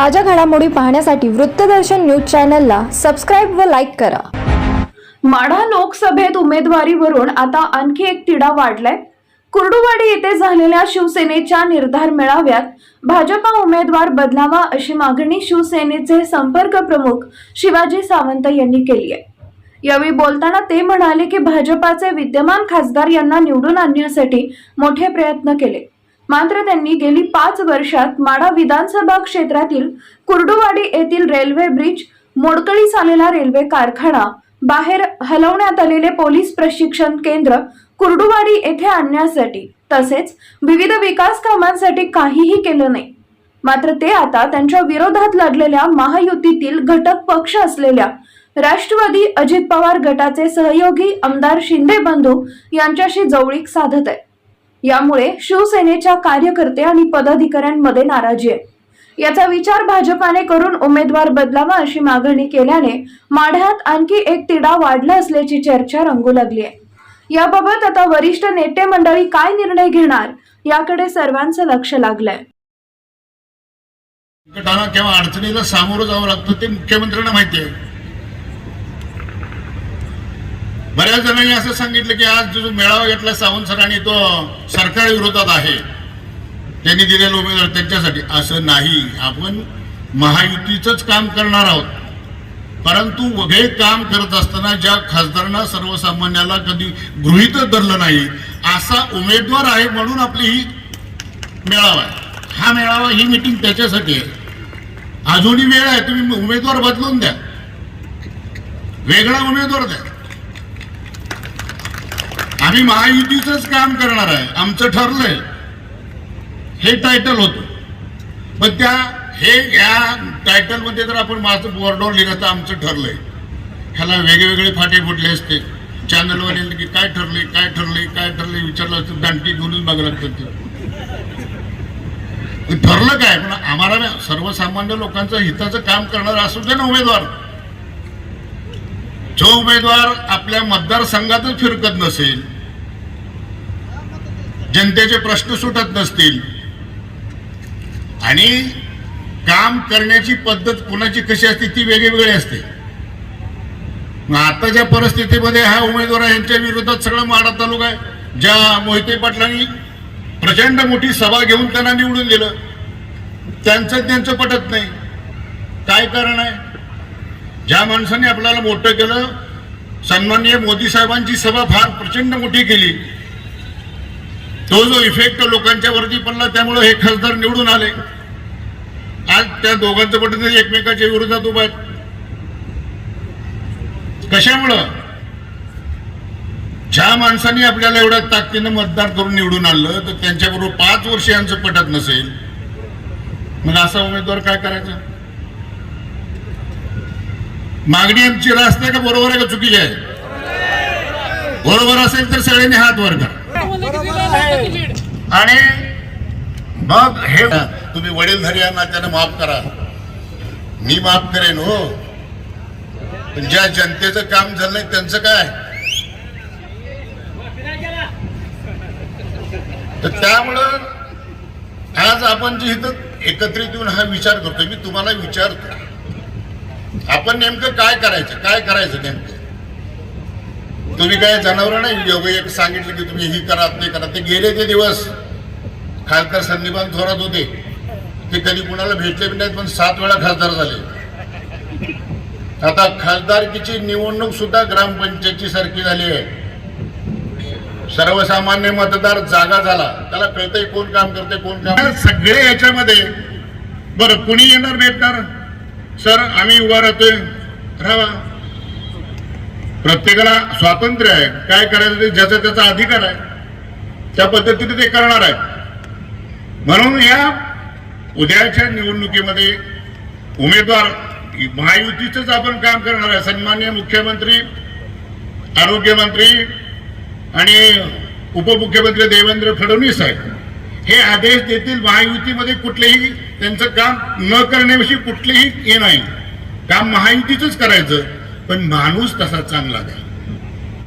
ताज्या घडामोडी पाहण्यासाठी वृत्तदर्शन न्यूज चॅनलला सबस्क्राईब व लाईक करा. माढा लोकसभेत उमेदवारीवरून आता आणखी एक तिढा वाढलाय. कुर्डुवाडी येथे झालेल्या शिवसेनेच्या निर्धार मेळाव्यात भाजपा उमेदवार बदलावा अशी मागणी शिवसेनेचे संपर्क प्रमुख शिवाजी सावंत यांनी केली आहे. यावेळी बोलताना ते म्हणाले की भाजपाचे विद्यमान खासदार यांना निवडून आणण्यासाठी मोठे प्रयत्न केले. मात्र त्यांनी गेली पाच वर्षात माडा विधानसभा क्षेत्रातील कुर्डुवाडी येथील रेल्वे ब्रिज मोडकळीस आलेला रेल्वे कारखाना बाहेर हलवण्यात आलेले पोलीस प्रशिक्षण केंद्र कुर्डुवाडी येथे आणण्यासाठी तसेच विविध विकास कामांसाठी काहीही केलं नाही. मात्र ते आता त्यांच्या विरोधात लढलेल्या महायुतीतील घटक पक्ष असलेल्या राष्ट्रवादी अजित पवार गटाचे सहयोगी आमदार शिंदे बंधू यांच्याशी जवळीक साधत आहे यामुळे शिवसेनेच्या कार्यकर्ते आणि पदाधिकाऱ्यांमध्ये नाराजी आहे. याचा विचार भाजपाने करून उमेदवार बदलावा अशी मागणी केल्याने माढ्यात आणखी एक तिढा वाढला असल्याची चर्चा रंगू लागली आहे. याबाबत आता वरिष्ठ नेते मंडळी काय निर्णय घेणार याकडे सर्वांचं लक्ष लागलंय. संकटाला किंवा अडचणीला सामोरं जावं लागतं ते मुख्यमंत्र्यांना माहिती आहे. बऱ्याच जणांनी असं सांगितलं की आज जो मेळावा घेतला सावंत सरांनी तो सरकार विरोधात आहे त्यांनी दिलेला उमेदवार त्यांच्यासाठी. असं नाही. आपण महायुतीच काम करणार आहोत. परंतु हे काम करत असताना ज्या खासदारांना सर्वसामान्याला कधी गृहित धरलं नाही असा उमेदवार आहे म्हणून आपली ही मेळावा आहे. हा मेळावा ही मिटिंग त्याच्यासाठी आहे. अजूनही वेळ आहे. तुम्ही उमेदवार बदलून द्या. वेगळा उमेदवार द्या. आम्ही महायुतीच काम करणार आहे. आमचं ठरलंय. हे टायटल होतं. पण त्या हे या टायटलमध्ये जर आपण माझं बोर्डवर लिहिलं तर आमचं ठरलंय. ह्याला वेगवेगळे फाटे फुटले असते. चॅनलवर की काय ठरले काय ठरले काय ठरले विचारलं असतं दांडकी घेऊनच बघायला लागतं ठरलं काय? पण आम्हाला सर्वसामान्य लोकांचं हिताचं काम करणारा असू दे ना उमेदवार. जो उमेदवार आपल्या मतदारसंघातच फिरकत नसेल जनतेचे प्रश्न सुटत नसतील. आणि काम करण्याची पद्धत कुणाची कशी असते ती वेगळी असते. मग आताच्या परिस्थितीमध्ये हा उमेदवार यांच्या विरोधात सगळं माडा तालुका आहे. ज्या मोहिते पाटलांनी प्रचंड मोठी सभा घेऊन त्यांना निवडून दिलं. त्यांचं त्यांचं पटत नाही. काय कारण आहे? ज्या माणसाने आपल्याला मोठं केलं सन्माननीय मोदी साहेबांची सभा फार प्रचंड मोठी केली. तो जो इफेक्ट लोकांच्या वरती पडला त्यामुळे हे खासदार निवडून आले. आज त्या दोघांचं पटत एकमेकाच्या विरोधात उभा आहेत. कशामुळं? ज्या माणसांनी आपल्याला एवढ्या ताकदीनं मतदार करून निवडून आणलं तर त्यांच्याबरोबर पाच वर्ष यांचं पटत नसेल. मग असा उमेदवार काय करायचा? मागणी आमची रास्ता का? बरोबर आहे का? चुकीची आहे. बरोबर असेल तर सगळ्यांनी हात वर करा. आणि मग हे तुम्ही वडीलधारी या नात्यानं माफ करा. मी माफ करेन हो. पण ज्या जनतेचं काम झालं नाही त्यांचं काय तर त्यामुळं आज आपण जे इथं एकत्रित येऊन हा विचार करतोय मी तुम्हाला विचारतो. आपण नेमकं काय करायचं? काय करायचं नेमकं? तुम्ही काय जनावर नाही योग्य एक सांगितलं की तुम्ही ही करा ते करा. ते गेले ते दिवस. खासदार संदीपान थोरात होते. ते कधी कुणाला भेटले बी नाहीत पण सात वेळा खासदार झाले. आता खासदारकीची निवडणूक सुद्धा ग्रामपंचायतची सारखी झाली आहे. सर्वसामान्य मतदार जागा झाला. त्याला कळतंय कोण काम करते कोण काम सगळे याच्यामध्ये बरं कुणी येणार भेटणार? सर आम्ही उभा राहतोय. राहा. प्रत्येकाला स्वातंत्र्य आहे. काय करायचं ते ज्याचा त्याचा अधिकार आहे. त्या पद्धतीने ते करणार आहे. म्हणून या उद्याच्या निवडणुकीमध्ये उमेदवार महायुतीच आपण काम करणार आहे. सन्मान्य मुख्यमंत्री आरोग्यमंत्री आणि उपमुख्यमंत्री देवेंद्र फडणवीस साहेब हे आदेश देतील महायुतीमध्ये कुठलेही त्यांचं काम न करण्याविषयी कुठलेही हे नाही. काम महायुतीचंच करायचं. पण माणूस तसा चांगला द्या